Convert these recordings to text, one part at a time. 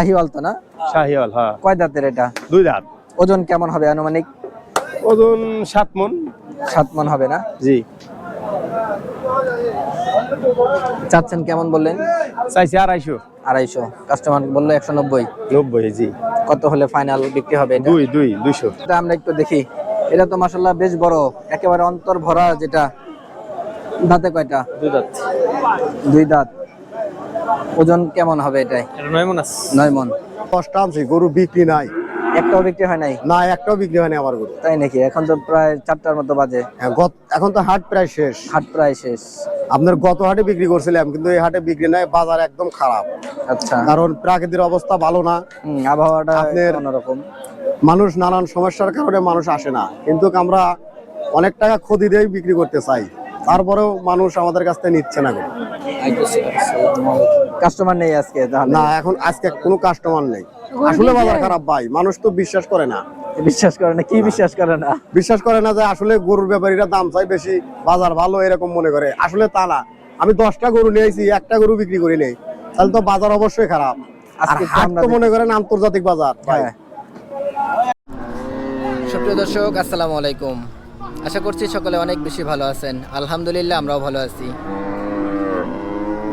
শাহিওয়াল তো না? শাহিওয়াল হ্যাঁ। কয় দাঁতের এটা? দুই দাঁত। ওজন কেমন হবে আনুমানিক? ওজন সাত মন। সাত মন হবে না? জি। চাচ্ছেন কেমন বললেন? চাইছি আড়াইশো। আড়াইশো। কাস্টমার বলল একশো নব্বই। নব্বই জি। কত হলে ফাইনাল বিক্রি হবে দুই দুই দুইশো। এটা আমরা একটু দেখি। এটা তো মাসাল্লাহ বেশ বড়। একেবারে অন্তর ভরা যেটা। দাঁতে কয়টা? দুই দাঁত। দুই দাঁত। ওজন কেমন হবে এটাই? নয় মন আছে। নয় মন। দশটা আনছি গরু বিক্রি নাই। একটাও বিক্রি হয় নাই? না একটাও বিক্রি হয়নি আমার গরু। তাই নাকি? এখন তো প্রায় চারটার মতো বাজে। হ্যাঁ, গত- এখন তো হাট প্রায় শেষ। হাট প্রায় শেষ। আপনার গত হাটে বিক্রি করছিলাম কিন্তু এই হাটে বিক্রি নাই বাজার একদম খারাপ। আচ্ছা। কারণ প্রাকৃতিক অবস্থা ভালো না। হুম, আবহাওয়াটা আপনার- অন্যরকম। মানুষ নানান সমস্যার কারণে মানুষ আসে না। কিন্তু আমরা অনেক টাকা ক্ষতি দিয়ে বিক্রি করতে চাই। তারপরেও মানুষ আমাদের কাছ থেকে নিচ্ছে না কাস্টমার নেই আজকে না এখন আজকে কোনো কাস্টমার নেই। আসলে বাজার খারাপ ভাই মানুষ তো বিশ্বাস করে না। বিশ্বাস করে না কি বিশ্বাস করে না? বিশ্বাস করে না যে আসলে গরুর ব্যাপারীরা দাম চাই বেশি বাজার ভালো এরকম মনে করে। আসলে তা না। আমি দশটা গরু নিয়েছি একটা গরু বিক্রি করি নেই। তাহলে তো বাজার অবশ্যই খারাপ। আর হাট তো মনে করেন আন্তর্জাতিক বাজার হ্যাঁ। সুপ্রিয় দর্শক আসসালামু আলাইকুম। আশা করছি সকলে অনেক বেশি ভালো আছেন। আলহামদুলিল্লাহ, আমরাও ভালো আছি।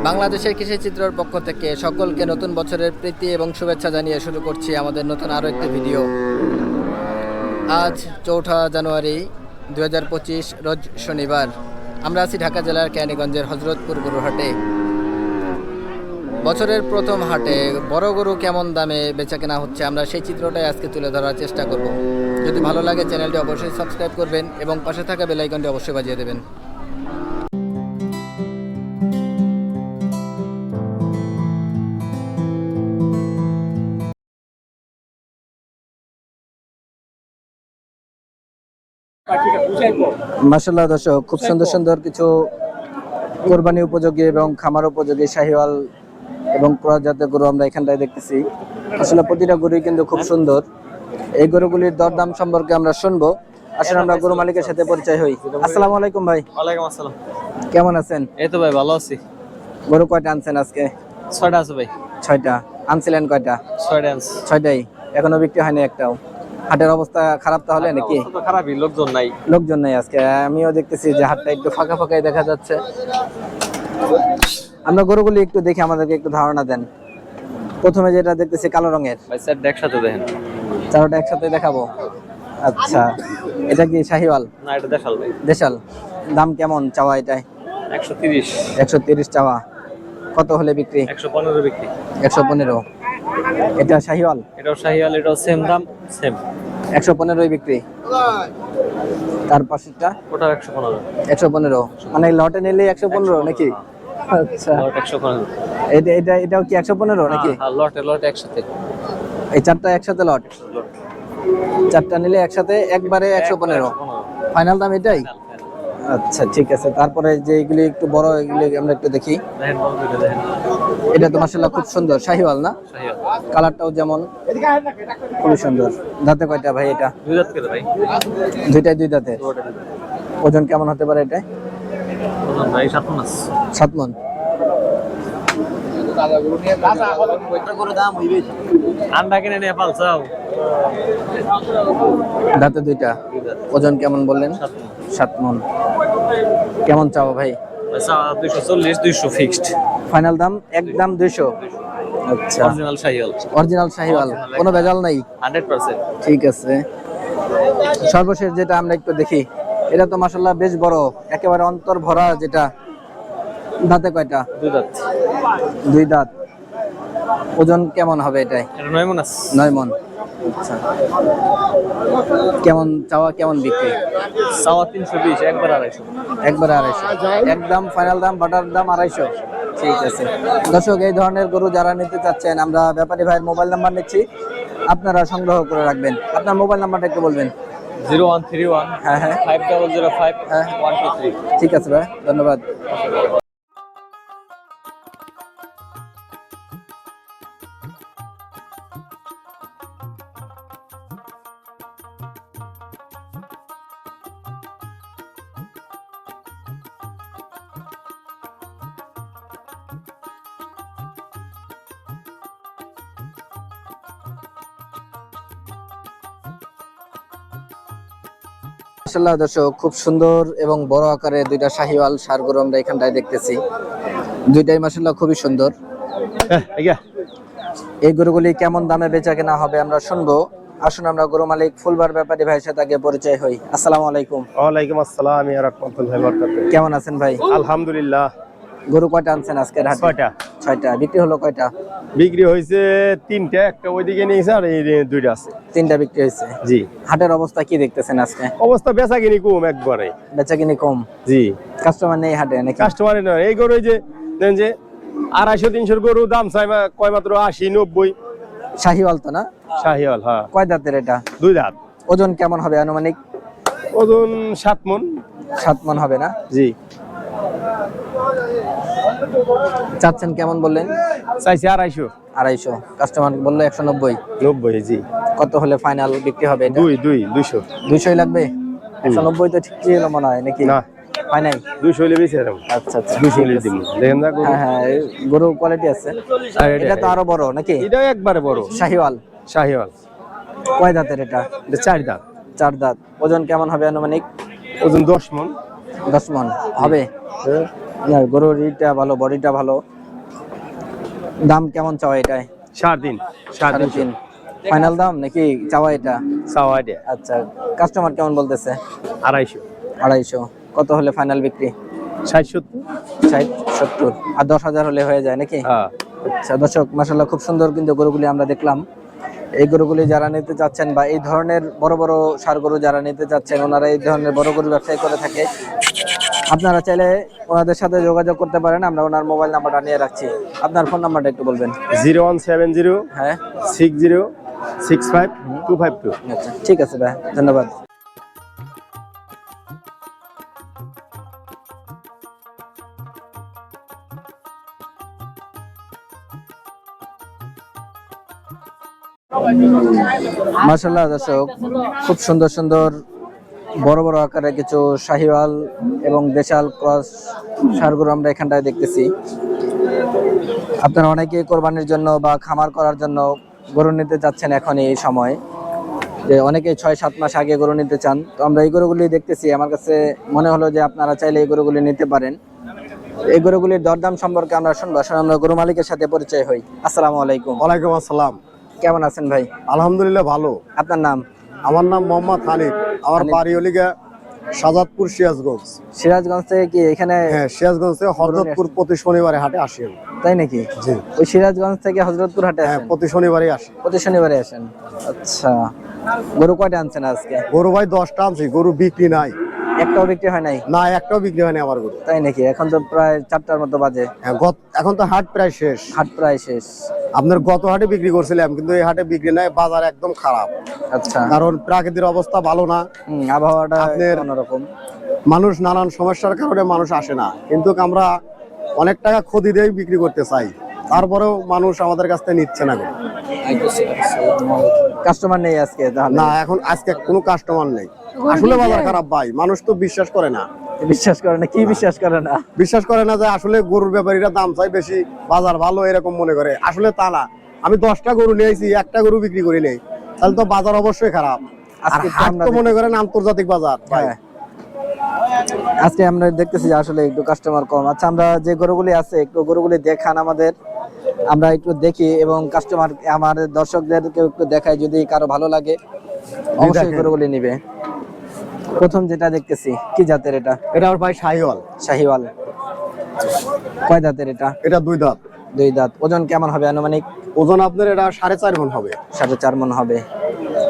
বাংলাদেশের কৃষি চিত্রের পক্ষ থেকে সকলকে নতুন বছরের প্রীতি এবং শুভেচ্ছা জানিয়ে শুরু করছি আমাদের নতুন আরও একটি ভিডিও। আজ চৌঠা জানুয়ারি দুহাজার পঁচিশ, রোজ শনিবার। আমরা আছি ঢাকা জেলার ক্যানিগঞ্জের হজরতপুর গরুহাটে। বছরের প্রথম হাটে বড় গরু কেমন দামে বেচা কেনা হচ্ছে, আমরা সেই চিত্রটাই আজকে তুলে ধরার চেষ্টা করব। যদি ভালো লাগে চ্যানেলটি অবশ্যই সাবস্ক্রাইব করবেন এবং পাশে থাকা বেল আইকনটি অবশ্যই বাজিয়ে দেবেন। মাসাল্লাহ দর্শক, খুব সুন্দর সুন্দর কিছু কোরবানি উপযোগী এবং খামার উপযোগী শাহিওয়াল এবং ক্রস জাতের গরু আমরা এখানটায় দেখতেছি। আসলে প্রতিটা গরুই কিন্তু খুব সুন্দর। এই গরুগুলির দরদাম সম্পর্কে আমরা শুনব। আসলে আমরা গরু মালিকের সাথে পরিচয় হই। আসসালামু আলাইকুম ভাই। ওয়ালাইকুম আসসালাম। কেমন আছেন? এই তো ভাই ভালো আছি। গরু কয়টা আনছেন আজকে? ছয়টা আছে ভাই। ছয়টা। আনছিলেন কয়টা? ছয়টা আনছি। ছয়টাই। এখনও বিক্রি হয়নি একটাও। হাটের অবস্থা খারাপ তাহলে নাকি? তো খারাপই লোকজন নাই। লোকজন নাই আজকে। আমিও দেখতেছি যে হাটটা একটু ফাঁকা ফাঁকাই দেখা যাচ্ছে। আমরা গরুগুলি একটু দেখে আমাদেরকে একটু ধারণা দেন। প্রথমে যেটা দেখতেছি কালো রঙের। ভাই স্যার একসাথে দেখেন। চারোটা একসাথে দেখাবো। আচ্ছা এটা কি শাহিওয়াল? না এটা দেখাল ভাই। দেশাল। দাম কেমন চাওয়া এটাই একশো তিরিশ। একশো তিরিশ চাওয়া। কত হলে বিক্রি? একশো পনেরো বিক্রি। একশো পনেরো। এটা শাহিওয়াল? এটাও শাহিয়াল এটাও সেম দাম সেম। একশো পনেরোই বিক্রি। তার পাশেরটা? পনেরো। একশো পনেরো। মানে লটে নিলে একশো পনেরো নাকি? আচ্ছা। লট একশো পনেরো। এটা এটা এটাও কি একশো পনেরো নাকি? হ্যাঁ লটে লটে একসাথে। এই চারটা একসাথে লট? চারটা নিলে একসাথে একবারে একশো পনেরো। ফাইনাল দাম এটাই? আচ্ছা ঠিক আছে। তারপরে যে এগুলি একটু বড় এগুলি আমরা একটু দেখি। এটা তো মাসাল্লাহ খুব সুন্দর। শাহিওয়াল না? কালারটাও যেমন খুবই সুন্দর। দাঁতে কয়টা ভাই এটা? দুই দাঁত ভাই। দুইটাই দুই দাঁতে। ওজন কেমন হতে পারে এটা সাত মন দাঁতে দুইটা। ওজন কেমন বললেন? সাত মন কেমন চাও ভাই? দুইশো চল্লিশ দুইশো ফিক্সড ফাইনাল দাম একদম দুইশো। আচ্ছা। অরিজিনাল অরিজিনাল শাহিওয়াল কোনো ভেজাল নাই? হান্ড্রেড পার্সেন্ট ঠিক আছে। সর্বশেষ যেটা আমরা একটু দেখি এটা তো মাসাল্লাহ বেশ বড় একেবারে অন্তর ভরা যেটা দাঁতে কয়টা? দুই দাঁত। দুই দাঁত। ওজন কেমন হবে এটাই নয় মন নয় মন। আচ্ছা। কেমন চাওয়া কেমন বিক্রি? চাওয়া তিনশো বিশ একবার আড়াইশো। একবার আড়াইশো। একদম ফাইনাল দাম বাটার দাম আড়াইশো। ঠিক আছে। দর্শক এই ধরনের গরু যারা নিতে চাচ্ছেন আমরা ব্যাপারী ভাইয়ের মোবাইল নাম্বার নিচ্ছি। আপনারা সংগ্রহ করে রাখবেন। আপনার মোবাইল নাম্বারটা একটু বলবেন। জিরো ওয়ান থ্রি ওয়ান হ্যাঁ হ্যাঁ ফাইভ ডাবল জিরো ফাইভ হ্যাঁ। ওয়ান টু থ্রি ঠিক আছে ভাই, ধন্যবাদ মাসাল্লাহ দর্শক খুব সুন্দর এবং বড় আকারে দুইটা শাহিওয়াল সার গরু আমরা এখানটায় দেখতেছি। দুইটাই মাসাল্লাহ খুবই সুন্দর। এই গরুগুলি কেমন দামে বেচা কেনা হবে আমরা শুনব। আসুন আমরা গরু মালিক ফুলবার ব্যাপারী ভাইয়ের সাথে আগে পরিচয় হই। আসসালামু আলাইকুম। ওয়ালাইকুম আসসালাম আমি রাহমাতুল্লাহি ওয়া বারাকাতুহু। কেমন আছেন ভাই? আলহামদুলিল্লাহ। গরু কয়টা আনছেন আজকের হাটে ছয়টা। ছয়টা। বিক্রি হলো কয়টা? বিক্রি হয়েছে তিনটা একটা ওইদিকে নিয়েছে আর এই দুইটা আছে। তিনটা বিক্রি হয়েছে? জি। হাটের অবস্থা কি দেখতেছেন আজকে? অবস্থা বেচা কিনি কম একবারে। বেচা কিনি কম? জি। কাস্টমার নেই হাটে নাকি? কাস্টমারের নয়। এই গরু যে দেন যে আড়াইশো তিনশোর গরু দাম চাই কয় মাত্র? আশি নব্বই। শাহিওয়াল তো না? শাহিওয়াল হ্যাঁ। কয় দাঁতের এটা? দুই দাঁত। ওজন কেমন হবে আনুমানিক? ওজন সাত মন। সাত মন হবে না? জি। চাচ্ছেন কেমন বললেন? চাইছি আড়াইশো। আড়াইশো। কাস্টমার বলল একশো নব্বই। নব্বই জি। কত হলে ফাইনাল বিক্রি হবে দুই দুই দুইশো। দুইশোই লাগবে? একশো নব্বই তো ঠিক ছিল মনে হয় নাকি? না। হয় নাই দুইশো হলে বেশি আচ্ছা আচ্ছা। দুইশো হলে দিব। দেখেন না হ্যাঁ হ্যাঁ গরু কোয়ালিটি আছে। এটা তো আরও বড় নাকি? একবারে বড়। শাহিওয়াল। শাহিওয়াল। কয় দাঁতের এটা? এটা চার দাঁত। চার দাঁত। ওজন কেমন হবে আনুমানিক? ওজন দশ মন। দশ মন। হবে? না, গরুর ইটা ভালো বডিটা ভালো। দাম কেমন চাওয়া এটাই সাড়ে তিন সাড়ে সাড়ে তিন তিন। ফাইনাল দাম নাকি চাওয়া এটা? সাওয়া এটা। আচ্ছা কাস্টমার কেমন বলতেছে? আড়াইশো। আড়াইশো। কত হলে ফাইনাল বিক্রি? ষাট সত্তর। ষাট সত্তর। আর দশ হাজার হলে হয়ে যায় নাকি? হ্যাঁ। আচ্ছা দর্শক মাসাল্লাহ খুব সুন্দর কিন্তু গরুগুলি আমরা দেখলাম। এই গরুগুলি যারা নিতে চাচ্ছেন বা এই ধরনের বড় বড় সার গরু যারা নিতে চাচ্ছেন ওনারা এই ধরনের বড় গরু ব্যবসায় করে থাকে। আপনারা চাইলে ওনাদের সাথে যোগাযোগ করতে পারেন আমরা ওনার মোবাইল নাম্বারটা নিয়ে রাখছি। আপনার ফোন নাম্বারটা একটু বলবেন। জিরো ওয়ান সেভেন জিরো হ্যাঁ। Six zero six five two five two. আচ্ছা ঠিক আছে ভাই ধন্যবাদ। মার্শাল্লাহ দর্শক খুব সুন্দর সুন্দর বড় বড় আকারের কিছু শাহিওয়াল এবং দেশাল ক্রস সারগুলো আমরা এখানটায় দেখতেছি। আপনারা অনেকে কোরবানির জন্য বা খামার করার জন্য গরু নিতে যাচ্ছেন এখন এই সময়। যে অনেকে ছয় সাত মাস আগে গরু নিতে চান। তো আমরা এই গরুগুলি দেখতেছি। আমার কাছে মনে হলো যে আপনারা চাইলে এই গরুগুলি নিতে পারেন। এই গরুগুলির দরদাম সম্পর্কে আমরা শুনব। আসলে আমরা গরু মালিকের সাথে পরিচয় হই। আসসালামু আলাইকুম। ওয়ালাইকুম আসসালাম। কেমন আছেন ভাই? আলহামদুলিল্লাহ ভালো। আপনার নাম? আমার নাম মোহাম্মদ হানিফ আমার। বাড়ি হলিগা সাজাদপুর সিরাজগঞ্জ। সিরাজগঞ্জ থেকে কি এখানে হ্যাঁ সিরাজগঞ্জ থেকে হজরতপুর প্রতি শনিবারে হাটে আসি তাই নাকি? জি। ওই সিরাজগঞ্জ থেকে হজরতপুর হাটে হ্যাঁ প্রতি শনিবারে আসি। প্রতি শনিবারে আসেন। আচ্ছা। গরু কয়টা আনছেন আজকে? গরু ভাই দশটা আনছি গরু বিক্রি নাই। একটাও বিক্রি হয় নাই? না একটাও বিক্রি হয়নি আমার গরু তাই নাকি? এখন তো প্রায় চারটার মতো বাজে। হ্যাঁ, এখন তো হাট প্রায় শেষ। হাট প্রায় শেষ। আপনার গত হাটে বিক্রি করছিলাম কিন্তু এই হাটে বিক্রি নাই বাজার একদম খারাপ। আচ্ছা। কারণ প্রাকৃতিক অবস্থা ভালো না। আবহাওয়াটা আপনার- অন্যরকম। মানুষ নানান সমস্যার কারণে মানুষ আসে না। কিন্তু আমরা অনেক টাকা ক্ষতি দিয়ে বিক্রি করতে চাই। তারপরেও মানুষ আমাদের কাছ থেকে নিচ্ছে না কাস্টমার নেই আজকে না এখন আজকে কোনো কাস্টমার নেই। আসলে বাজার খারাপ ভাই মানুষ তো বিশ্বাস করে না। বিশ্বাস করে না কি বিশ্বাস করে না? বিশ্বাস করে না যে আসলে গরুর ব্যাপারীরা দাম চাই বেশি বাজার ভালো এরকম মনে করে। আসলে তা না। আমি দশটা গরু নিয়েছি একটা গরু বিক্রি করি নেই। তাহলে তো বাজার অবশ্যই খারাপ। আজকে তো আমরা মনে করেন আন্তর্জাতিক বাজার ভাই। হ্যাঁ। আজকে আমরা দেখতেছি যে আসলে একটু কাস্টমার কম। আচ্ছা আমরা যে গরুগুলি আছে একটু গরুগুলি দেখান আমাদের। আমরা একটু দেখি এবং কাস্টমার আমাদের দর্শকদেরকে একটু দেখাই যদি কারও ভালো লাগে অবশ্যই দেখেন। গরুগুলি নিবে। প্রথম যেটা দেখতেছি কি জাতের এটা? এটা আমার ভাই শাহিওয়াল। শাহিওয়াল। কয় দাঁতের এটা? এটা দুই দাঁত। দুই দাঁত। ওজন কেমন হবে আনুমানিক? ওজন আপনার এটা সাড়ে চার মন হবে। সাড়ে চার মন হবে।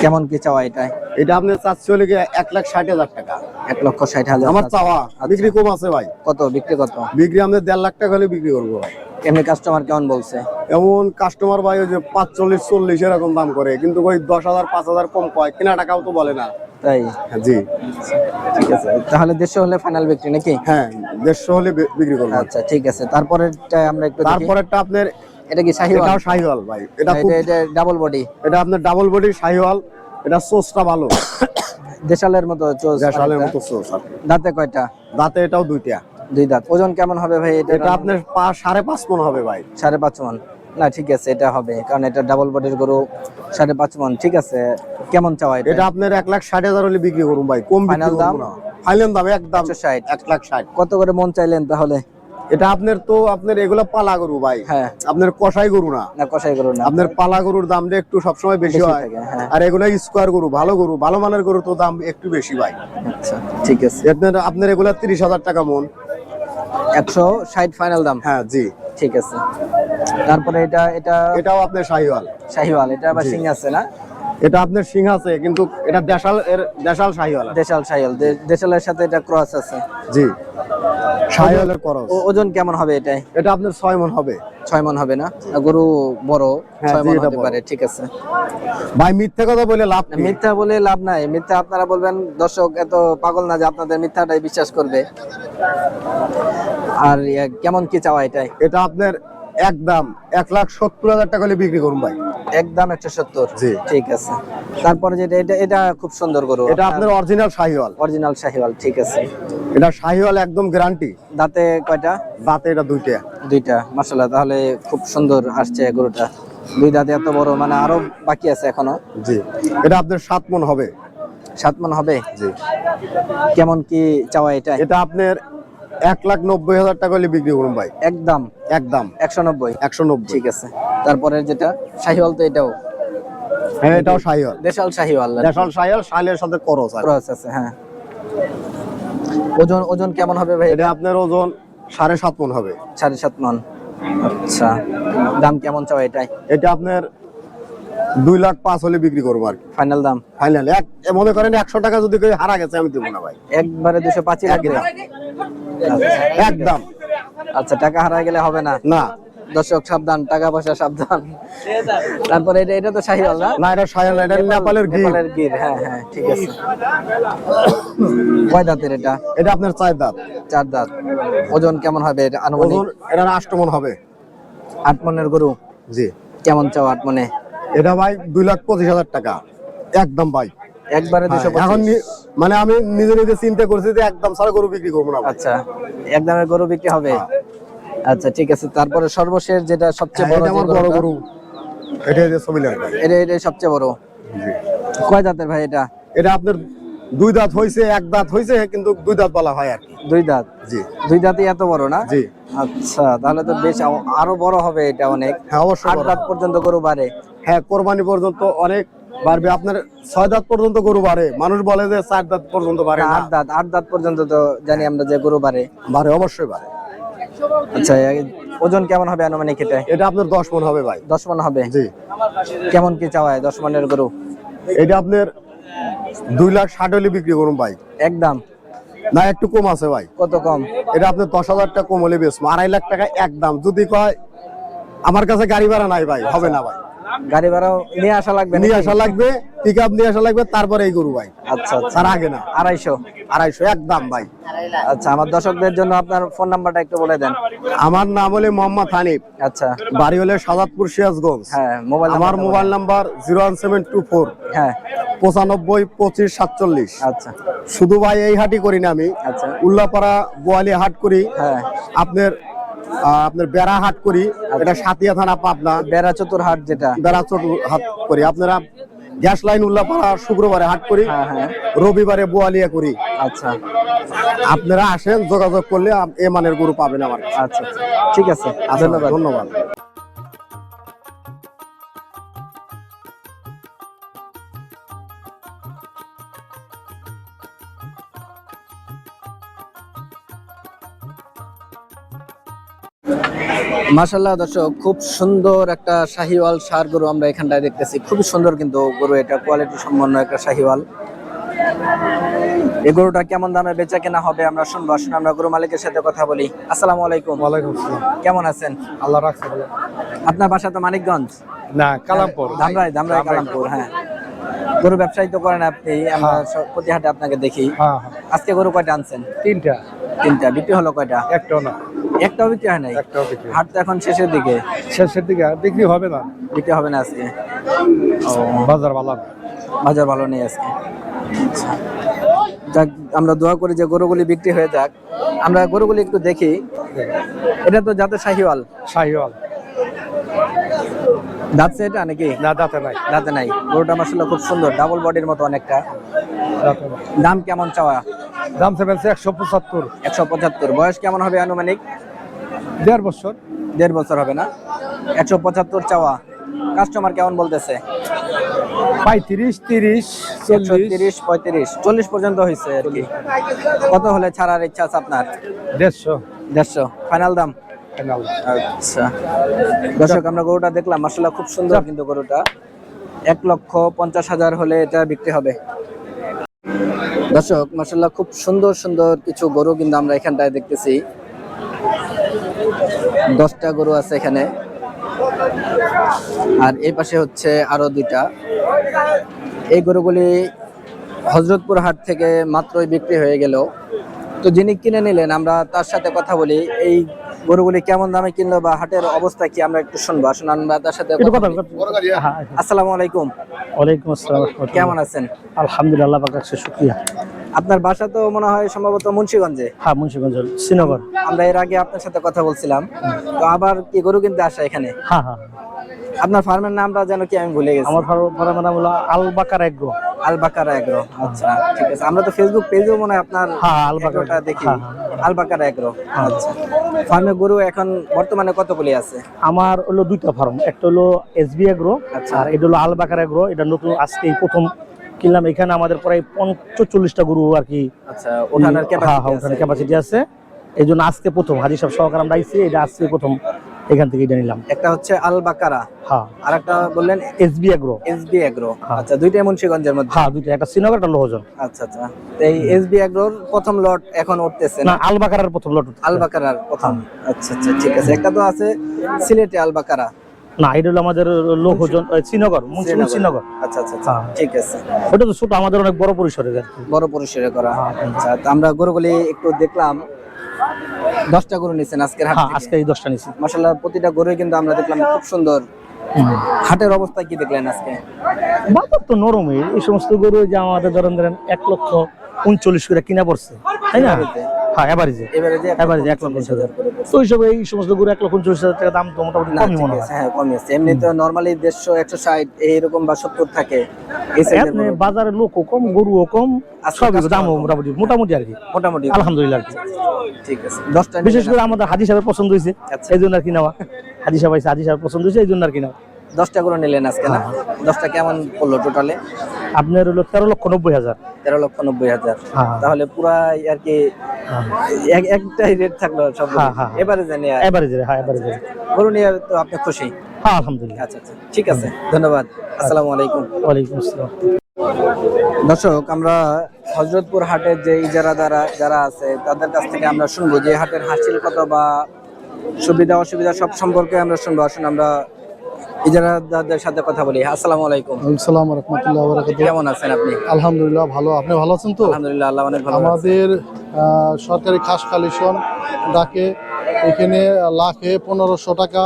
কেমন কি চাওয়া এটাই এটা আপনার চাচ্ছি হলে গিয়ে এক লাখ ষাট হাজার টাকা। এক লক্ষ ষাট হাজার আমার চাওয়া। বিক্রি কম আছে ভাই। কত? বিক্রি কত? বিক্রি আমাদের দেড় লাখ টাকা হলে বিক্রি করব। ভাই এমনি কাস্টমার কেমন বলছে? এমন কাস্টমার ভাই ওই যে পাঁচচল্লিশ চল্লিশ এরকম দাম করে কিন্তু ওই দশ হাজার পাঁচ হাজার কম কয় কেনা টাকাও তো বলে না। তাই? জি। ঠিক আছে তাহলে দেড়শো হলে ফাইনাল বিক্রি নাকি? হ্যাঁ দেড়শো হলে বিক্রি করব। আচ্ছা ঠিক আছে তারপরেরটা আমরা একটু তারপরেরটা আপনার এটা কি শাহিওয়াল? এটাও শাহিওয়াল ভাই এটা এটা ডাবল বডি এটা আপনার ডাবল বডি শাহিওয়াল এটা সোসটা ভালো। দেশালের মতো চোজ দেশালের মতো কি। দাঁতে কয়টা? দাঁতে এটাও দুইটা। দুই দাঁত। ওজন কেমন হবে ভাই? এটা আপনার সাড়ে পাঁচ মন হবে ভাই। সাড়ে পাঁচ মন। না ঠিক আছে এটা হবে কারণ এটা ডাবল বডির গরু সাড়ে পাঁচ মন। ঠিক আছে কেমন চাওয়া এটা? আপনার এক লাখ ষাট হাজার হলে বিক্রি করুন ভাই কম Final দাম? ফাইনাল দাম একদম ষাট। এক লাখ ষাট। কত করে মন চাইলেন তাহলে? এটা আপনার তো আপনার এগুলো পালা গরু ভাই। হ্যাঁ। আপনার কষাই গরু না। না কষাই গরু না। আপনার পালা গরুর দামটা একটু সবসময় বেশি বেশি হয়। হ্যাঁ। আর এগুলো স্কোয়ার গরু ভালো গরু ভালো মানের গরু তো দাম একটু বেশি ভাই। আচ্ছা ঠিক আছে। আপনার আপনার এগুলো তিরিশ হাজার টাকা মন। একশো ষাট ফাইনাল দাম। হ্যাঁ জি। ঠিক আছে। তারপরে এটা এটা এটাও আপনার শাহিওয়াল। শাহিওয়াল এটা আবার সিং আছে না? এটা আপনার সিং আছে কিন্তু এটা দেশাল এর দেশাল শাহিওয়াল দেশাল শাহিওয়াল দেশালের সাথে এটা ক্রস আছে। জি। শাহিওয়ালের করস ওজন কেমন হবে এটাই? এটা আপনার ছয় মন হবে। ছয় মন হবে না? গরু বড় হ্যাঁ, ছয় জি, মন হতে পারে ঠিক আছে। ভাই মিথ্যা কথা বলে লাভ নেই। মিথ্যা বলে লাভ নাই। মিথ্যা আপনারা বলবেন দর্শক এত পাগল না যে আপনাদের মিথ্যাটাই বিশ্বাস করবে। আর কেমন কি চাওয়া এটাই? এটা আপনার একদম এক লাখ সত্তর হাজার টাকা হলে বিক্রি করুন ভাই। একদম সত্তর? জি। ঠিক আছে। তারপরে যেটা এটা এটা খুব সুন্দর গরু। এটা আপনার অরিজিনাল শাহিওয়াল। অরিজিনাল শাহিওয়াল ঠিক আছে। এটা শাহিওয়াল একদম গ্যারান্টি দাঁতে কয়টা? দাঁতে এটা দুইটা। দুইটা। মাসাল্লাহ তাহলে খুব সুন্দর আসছে গরুটা। দুই দাঁতে এত বড় মানে আরও বাকি আছে এখনও? জি। এটা আপনার সাত মন হবে। সাত মন হবে? জি। কেমন কি চাওয়া এটা? এটা আপনার এক লাখ নব্বই হাজার টাকা হলে বিক্রি করুন ভাই। একদম। একদম। একশো নব্বই। একশো নব্বই। ঠিক আছে। তারপরে যেটা শাহিওয়াল তো এটাও। হ্যাঁ এটাও শাহিওয়াল। দেশাল শাহিওয়াল। দেশাল শাহিওয়াল শালের সাথে করস ক্রস আছে হ্যাঁ। ওজন ওজন কেমন হবে ভাই? এটা আপনার ওজন সাড়ে সাত মন হবে। সাড়ে সাত মন। আচ্ছা। দাম কেমন চাও এটাই? এটা আপনার দুই লাখ পাঁচ হলে বিক্রি করব আর ফাইনাল দাম। ফাইনাল এক মনে করেন একশো টাকা যদি কেউ হারা গেছে আমি দেবো না ভাই। একবারে দুশো পাঁচই লাগবে। একদম একদম আচ্ছা টাকা হারায় গেলে হবে না? না। দর্শক সাবধান টাকা পয়সা সাবধান। তারপরে এটা এটা তো শাহিওয়াল না? না এটা শাহিওয়াল এটা নেপালের গির। নেপালের গির হ্যাঁ হ্যাঁ ঠিক আছে। কয় দাঁতের এটা? এটা আপনার চার দাঁত। চার দাঁত। ওজন কেমন হবে এটা আনুমানিক? ওজন এটা আষ্টমন হবে। আট মনের গরু? জি। কেমন চাও আট মনে এটা ভাই দুই লাখ পঁচিশ হাজার টাকা। একদম ভাই। একবারে দুশো হ্যাঁ, এখন মানে আমি নিজে নিজে চিন্তা করছি যে একদম সারা গরু বিক্রি করব না আচ্ছা একদমে গরু বিক্রি হবে? আচ্ছা ঠিক আছে তারপরে সর্বশেষ যেটা সবচেয়ে হ্যাঁ, বড় আমার বড় গরু। এটা সবচেয়ে বড়। কয় দাঁতের ভাই এটা? এটা আপনার দুই দাঁত হয়েছে এক দাঁত হয়েছে কিন্তু দুই দাঁত বলা হয় আর কি। দুই দাঁত? জি। দুই দাঁতই এত বড় না? জি। আচ্ছা তাহলে তো বেশ আরও বড় হবে এটা অনেক। হ্যাঁ অবশ্যই আট দাঁত পর্যন্ত গরু বাড়ে। হ্যাঁ কোরবানি পর্যন্ত অনেক বাড়বে। আপনার ছয় দাঁত পর্যন্ত গরু বাড়ে। মানুষ বলে যে চার দাঁত পর্যন্ত বাড়ে আট দাঁত আট দাঁত পর্যন্ত তো জানি আমরা যে গরু বাড়ে। বাড়ে অবশ্যই বাড়ে। আচ্ছা ওজন কেমন হবে আনুমানিক এটা? এটা আপনার দশ মন হবে ভাই। দশ মন হবে? জি। কেমন কি চাওয়ায় দশ মনের গরু? এটা আপনার দুই লাখ ষাট হলে বিক্রি করুন ভাই। একদম। না একটু কম আছে ভাই। কত কম? এটা আপনি দশ হাজার টাকা কম হলে বেশ আড়াই লাখ টাকা একদম। যদি কয় আমার কাছে গাড়ি ভাড়া নাই ভাই হবে না ভাই। গাড়ি ভাড়াও নিয়ে আসা লাগবে নিয়ে আসা লাগবে পিক আপ নিয়ে আসা লাগবে তারপরে এই গরু ভাই। আচ্ছা আচ্ছা। আগে না। আড়াইশো? আড়াইশো একদম ভাই। আচ্ছা আমার দর্শকদের জন্য আপনার ফোন নাম্বারটা একটু বলে দেন। আমার নাম হলে মোহাম্মদ হানিফ। আচ্ছা। বাড়ি হলে সাজাদপুর সিরাজগঞ্জ। হ্যাঁ মোবাইল আমার mobile number zero one seven two four হ্যাঁ। পঁচানব্বই পঁচিশ সাতচল্লিশ। আচ্ছা। শুধু ভাই এই হাটই করি না আমি। আচ্ছা। উল্লাপাড়া বোয়ালি হাট করি। হ্যাঁ। আপনার আপনার বেড়া হাট করি এটা সাতিয়া থানা পাবনা। বেড়া চতুর হাট যেটা। বেড়া চতুর হাট করি। আপনারা গ্যাস লাইন উল্লাপাড়া শুক্রবারে হাট করি হ্যাঁ হ্যাঁ। রবিবারে বোয়ালিয়া করি। আচ্ছা। আপনারা আসেন যোগাযোগ করলে এ মানের গরু পাবেন আমার আচ্ছা আচ্ছা। ঠিক আছে ধন্যবাদ। ধন্যবাদ। মাশাল্লাহ দর্শক খুব সুন্দর একটা শাহিওয়াল সার গরু আমরা এখানটায় দেখতেছি। খুবই সুন্দর কিন্তু গরু এটা কোয়ালিটি সম্পন্ন একটা শাহিওয়াল। এই গরুটা কেমন দামে বেচা কেনা হবে আমরা শুনব। আসুন আমরা গরু মালিকের সাথে কথা বলি। আসসালামু আলাইকুম। ওয়ালাইকুম আসসালাম। কেমন আছেন? আল্লাহ রাখছে ভালো। আপনার বাসা তো মানিকগঞ্জ? না কালামপুর। ধামরাই ধামরাই কালামপুর হ্যাঁ। গরু ব্যবসায়ী তো করেন আপনি আমরা সব- প্রতি হাটে আপনাকে দেখি। হ্যাঁ হ্যাঁ। আজকে গরু কয়টা আনছেন? তিনটা। তিনটা বিক্রি হলো কয়টা? একটাও না। একটাও বিক্রি হয় নাই? একটাও বিক্রি হাট তো এখন শেষের দিকে। শেষের দিকে আর বিক্রি হবে না। বিক্রি হবে না আজকে। বাজার ভালো। বাজার ভালো নেই আজকে। আচ্ছা। যাক আমরা দোয়া করি যে গরুগুলি বিক্রি হয়ে যাক। আমরা গরুগুলি একটু দেখি। এটা তো যাতে শাহিওয়াল। শাহিওয়াল। দাঁতছে এটা নাকি? না দাঁতে নাই। দাঁতে নাই। গরুটা মাসাল্লাহ খুব সুন্দর ডাবল বডির মতো অনেকটা। দাম কেমন চাওয়া? দাম সেভেন্সে একশো পঁচাত্তর। একশো পঁচাত্তর। বয়স কেমন হবে আনুমানিক? দেড় বছর। দেড় বছর হবে না? একশো পঁচাত্তর চাওয়া। কাস্টমার কেমন বলতেছে? পঁয়ত্রিশ তিরিশ চল্লিশ। তিরিশ পঁয়ত্রিশ। চল্লিশ পর্যন্ত হয়েছে আর কি। কত হলে ছাড়ার ইচ্ছা আছে আপনার? দেড়শো। দেড়শো। ফাইনাল দাম? আচ্ছা। দর্শক আমরা গরুটা দেখলাম। মাসাল্লাহ খুব সুন্দর কিন্তু গরুটা। এক লক্ষ পঞ্চাশ হাজার হলে এটা বিক্রি হবে। দর্শক মাসাল্লাহ খুব সুন্দর সুন্দর কিছু গরু কিন্তু আমরা এখানটায় দেখতেছি। দশটা গরু আছে এখানে। আর এই পাশে হচ্ছে আরও দুইটা। এই গরুগুলি হজরতপুর হাট থেকে মাত্রই বিক্রি হয়ে গেল। তো যিনি কিনে নিলেন, আমরা তার সাথে কথা বলি। এই গরুগুলি কেমন দামে কিনলো বা হাটের অবস্থা কি আমরা একটু শুনব। আসুন আমরা তার সাথে কথা আসসালামু আলাইকুম। ওয়ালাইকুম আসসালাম কেমন আছেন? আলহামদুলিল্লাহ পাক শুকরিয়া শুক্রিয়া। আপনার বাসা তো মনে হয় সম্ভবত মুন্সিগঞ্জে? হ্যাঁ মুন্সিগঞ্জ শ্রীনগর। আমরা এর আগে আপনার সাথে কথা বলছিলাম। তো আবার কি গরু কিনতে আসা এখানে? হ্যাঁ হ্যাঁ। আপনার ফার্মের নামটা যেন কি আমি ভুলে গেছি? আমার ফার্মের নাম হলো আল বাকার এগ্রো। আল বাকারা এগ্রো আচ্ছা ঠিক আছে। আমরা তো ফেসবুক পেজেও মনে হয় আপনার হ্যাঁ, আল দেখি। হ্যাঁ, আল বাকারা এগ্রো আচ্ছা। ফার্মে গরু এখন বর্তমানে কতগুলি আছে? আমার হলো দুইটা ফার্ম। একটা হলো এসবি এগ্রো আচ্ছা। আর এটা হলো আল বাকার এগ্রো। এটা নতুন আজকে প্রথম কিনলাম। এখানে আমাদের প্রায় পঞ্চল্লিশটা গরু আর কি আচ্ছা ওঠানোর হ্যাঁ হ্যাঁ ওখানে ক্যাপাসিটি আছে। এই জন্য আজকে প্রথম হাজি সাহেব সহকার আমরা আইছি। এটা আজকে প্রথম। এখান থেকে এটা নিলাম। একটা হচ্ছে আল বাকারা হ্যাঁ। আর একটা বললেন এসবি এগ্রো। SB agro. হ্যাঁ। আচ্ছা দুইটাই মুন্সিগঞ্জের মধ্যে? হ্যাঁ দুইটা। একটা শ্রীনগর একটা লোহজন আচ্ছা আচ্ছা। তো এই এসবি এগ্রোর প্রথম লট এখন উঠতেছে না? আল বাকারের প্রথম লট আল বাকারার প্রথম। আচ্ছা আচ্ছা ঠিক আছে। একটা তো আছে সিলেটে আল বাকারা না এটা হলো আমাদের লোহজন শ্রীনগর মুন্সিগঞ্জ শ্রীনগর। আচ্ছা আচ্ছা আচ্ছা। হ্যাঁ। ঠিক আছে। ওটা তো ছোট আমাদের অনেক বড় কি। বড় পরিসরে করা। আচ্ছা তো আমরা গরুগুলি একটু দেখলাম। দশটা গরু নিছেন আজকের হাট হ্যাঁ আজকে এই দশটা নিছি। মাসাল্লাহ প্রতিটা গরুই কিন্তু আমরা দেখলাম খুব সুন্দর। হাটের অবস্থা কি দেখলেন আজকে? বাজার তো নরমই। এই সমস্ত গরু যে আমাদের ধরেন ধরেন এক লক্ষ উনচল্লিশ করে কিনা পড়ছে তাই না? হ্যাঁ এভারেজে এবারে এভারেজে এক লক্ষ হাজার। তো হিসাবে এই সমস্ত গরু এক লক্ষ উনচল্লিশ হাজার টাকা দাম তো মোটামুটি কমই মনে হয়। হ্যাঁ কমই আছে। এমনি তো নরমালি দেড়শো একশো ষাট এইরকম বা সত্তর থাকে। এই সাইজের এমনি গরু। বাজারে লোকও কম গরুও কম সব দামও মোটামুটি মোটামুটি আর কি। মোটামুটি। আলহামদুলিল্লাহ আর কি। ঠিক আছে দশটা বিশেষ করে আমাদের হাজি সাহেবের পছন্দ হয়েছে আচ্ছা। এই জন্য আর কি নেওয়া। হাজি সাহেব হাজি সাহেব পছন্দ হয়েছে এই জন্য আর কি নেওয়া। দশটা করে নিলেন আজকে না? দশটা কেমন পড়ল টোটালে? আপনার হলো তেরো লক্ষ নব্বই হাজার। তেরো লক্ষ নব্বই হাজার। হ্যাঁ। তাহলে পুরাই আর কি একটাই রেট থাকল সব হ্যাঁ, হ্যাঁ। এবারে জানি এভারেজে হ্যাঁ এভারেজে গরু নিয়ে তো আপনি খুশি? হ্যাঁ আলহামদুলিল্লাহ। আচ্ছা আচ্ছা। ঠিক আছে ধন্যবাদ। আসসালামু আলাইকুম। ওয়ালাইকুম আসসালাম। দর্শক আমরা হজরতপুর হাটের যে ইজারাদারা যারা আছে তাদের কাছ থেকে আমরা শুনব যে হাটের হাসিল কত বা সুবিধা অসুবিধা সব সম্পর্কে আমরা শুনব। আসুন আমরা ইজারাদারদের সাথে কথা বলি আসসালামু আলাইকুম। সালাম রহমতুল্লাহ বরাকাতুহ। কেমন আছেন আপনি? আলহামদুলিল্লাহ ভালো। আপনি ভালো আছেন তো? আলহামদুলিল্লাহ আল্লাহ অনেক ভালো আমাদের সরকারি খাস কালেকশন ডাকে এখানে লাখে পনেরোশো টাকা।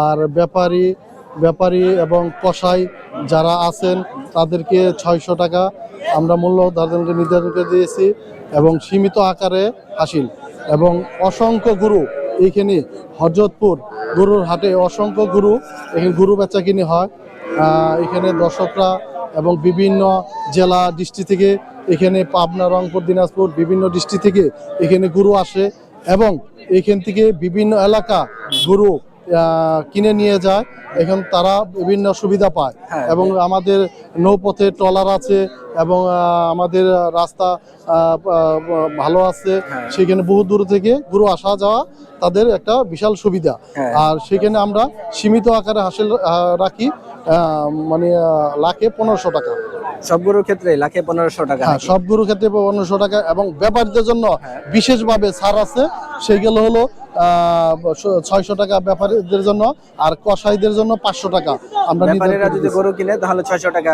আর ব্যাপারী ব্যাপারী এবং কসাই যারা আছেন তাদেরকে ছয়শো টাকা। আমরা মূল্য তাদেরকে নির্ধারণ করে দিয়েছি এবং সীমিত আকারে হাসিল। এবং অসংখ্য গুরু এইখানে হজরতপুর গরুর হাটে অসংখ্য গুরু, এখানে গুরু বেচা কিনে হয়। এখানে দর্শকরা এবং বিভিন্ন জেলা ডিস্ট্রিক্ট থেকে এখানে পাবনা, রংপুর, দিনাজপুর বিভিন্ন ডিস্ট্রিক্ট থেকে এখানে গুরু আসে এবং এখান থেকে বিভিন্ন এলাকা গরু কিনে নিয়ে যায় এখন তারা বিভিন্ন সুবিধা পায় হ্যাঁ। এবং আমাদের নৌপথে ট্রলার আছে এবং আমাদের রাস্তা ভালো আছে হ্যাঁ। সেখানে বহু দূর থেকে গরু আসা যাওয়া তাদের একটা বিশাল সুবিধা হ্যাঁ। আর সেখানে আমরা সীমিত আকারে হাসিল রাখি মানে লাখে পনেরোশো টাকা সব গরুর ক্ষেত্রে লাখে পনেরোশো টাকা হ্যাঁ নাকি? সব গরু ক্ষেত্রে পনেরোশো টাকা এবং ব্যাপারীদের জন্য হ্যাঁ। বিশেষভাবে ছাড় আছে। সেগুলো হলো ছয়শো টাকা ব্যাপারীদের জন্য আর কসাইদের জন্য পাঁচশো টাকা। আমরা ব্যাপারীরা যদি গরু কিনে তাহলে ছয়শো টাকা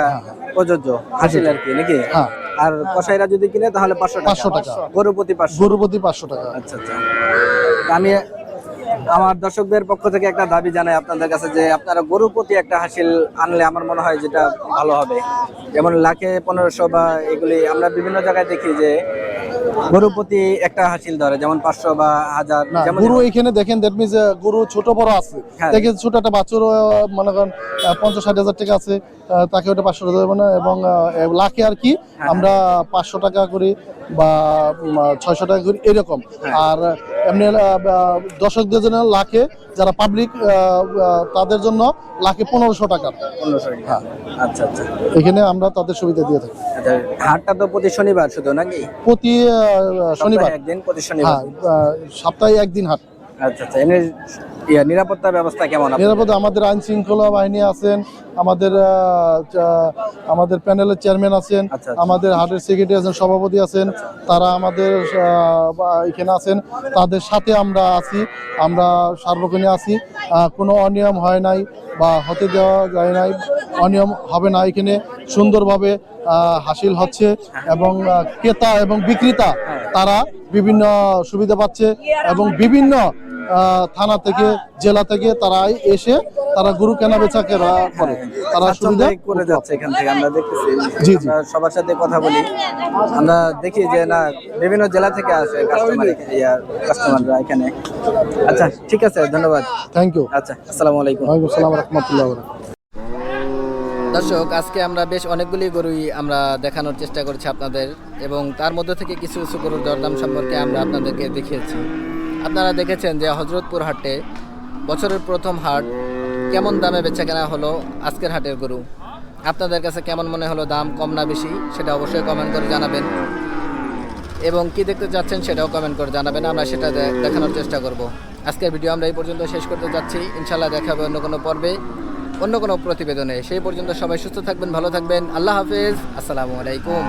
প্রযোজ্য। হাসিল আর কি নাকি? হ্যাঁ। আর কসাইরা যদি কিনে তাহলে পাঁচশো টাকা। 500 টাকা। গরু প্রতি পাঁচশো। গরু প্রতি পাঁচশো টাকা। আচ্ছা আচ্ছা। আমি আমার দর্শকদের পক্ষ থেকে একটা দাবি জানাই আপনাদের কাছে যে আপনারা গরু প্রতি একটা হাসিল আনলে আমার মনে হয় যেটা ভালো হবে যেমন লাখে পনেরোশো বা এগুলি আমরা বিভিন্ন জায়গায় দেখি যে গরু প্রতি একটা হাসিল ধরে যেমন পাঁচশো বা হাজার গরু এখানে দেখেন দ্যাট মিনস গরু ছোট বড় আছে হ্যাঁ। দেখেন ছোট একটা আহ, মনে করেন পঞ্চাশ ষাট হাজার টাকা আছে তাকে ওটা পাঁচশো টাকা দেবো না এবং লাখে আর কি হ্যাঁ। আমরা পাঁচশো টাকা করি বা ছয়শো টাকা করে এরকম। হ্যাঁ। আর এমনি দর্শকদের জন্য লাখে যারা পাবলিক তাদের জন্য লাখে পনেরোশো টাকা। টাকা। আচ্ছা আচ্ছা। এখানে আমরা তাদের সুবিধা দিয়ে থাকি। আচ্ছা হাটটা তো প্রতি শনিবার শুধু নাকি? প্রতি শনিবার। সপ্তাহে একদিন প্রতি শনিবার। হ্যাঁ সপ্তাহে একদিন হাট। আচ্ছা আচ্ছা। এমনি নিরাপত্তা ব্যবস্থা কেমন? নিরাপদে আমাদের আইন শৃঙ্খলা বাহিনী আছেন আমাদের আমাদের প্যানেলের চেয়ারম্যান আছেন আচ্ছা, আচ্ছা। আমাদের হাটের সেক্রেটারি আছেন সভাপতি আছেন তারা আমাদের এখানে আছেন তাদের সাথে আমরা আছি আমরা সার্বক্ষণিক আছি কোনো অনিয়ম হয় নাই বা হতে দেওয়া যায় নাই অনিয়ম হবে না এখানে সুন্দরভাবে হাসিল হচ্ছে এবং ক্রেতা এবং বিক্রেতা তারা বিভিন্ন সুবিধা পাচ্ছে এবং বিভিন্ন থানা থেকে জেলা থেকে তারা এসে তারা গরু কেনা বেচা কেনা করে। তারা সুবিধা করে যাচ্ছে এখান থেকে আমরা দেখতেছি। জি, জি। সবার সাথে কথা বলি। আমরা দেখি যে না বিভিন্ন জেলা থেকে আসে কাস্টমার কাস্টমাররা এখানে। আচ্ছা ঠিক আছে ধন্যবাদ। থ্যাংক ইউ আচ্ছা আসসালামু আলাইকুম। ওয়ালাইকুম আসসালাম রহমতুল্লাহ দর্শক আজকে আমরা বেশ অনেকগুলি গরুই আমরা দেখানোর চেষ্টা করছি আপনাদের এবং তার মধ্যে থেকে কিছু কিছু গরুর দরদাম সম্পর্কে আমরা আপনাদেরকে দেখিয়েছি। আপনারা দেখেছেন যে হজরতপুর হাটে বছরের প্রথম হাট কেমন দামে বেচা কেনা হলো আজকের হাটের গরু? আপনাদের কাছে কেমন মনে হলো দাম কম না বেশি সেটা অবশ্যই কমেন্ট করে জানাবেন। এবং কি দেখতে চাচ্ছেন সেটাও কমেন্ট করে জানাবেন, আমরা সেটা দেখানোর চেষ্টা করব। আজকের ভিডিও আমরা এই পর্যন্ত শেষ করতে যাচ্ছি। ইনশাল্লাহ দেখা হবে অন্য কোনো পর্বে, অন্য কোনো প্রতিবেদনে। সেই পর্যন্ত সবাই সুস্থ থাকবেন, ভালো থাকবেন। আল্লাহ হাফেজ। আসসালামু আলাইকুম।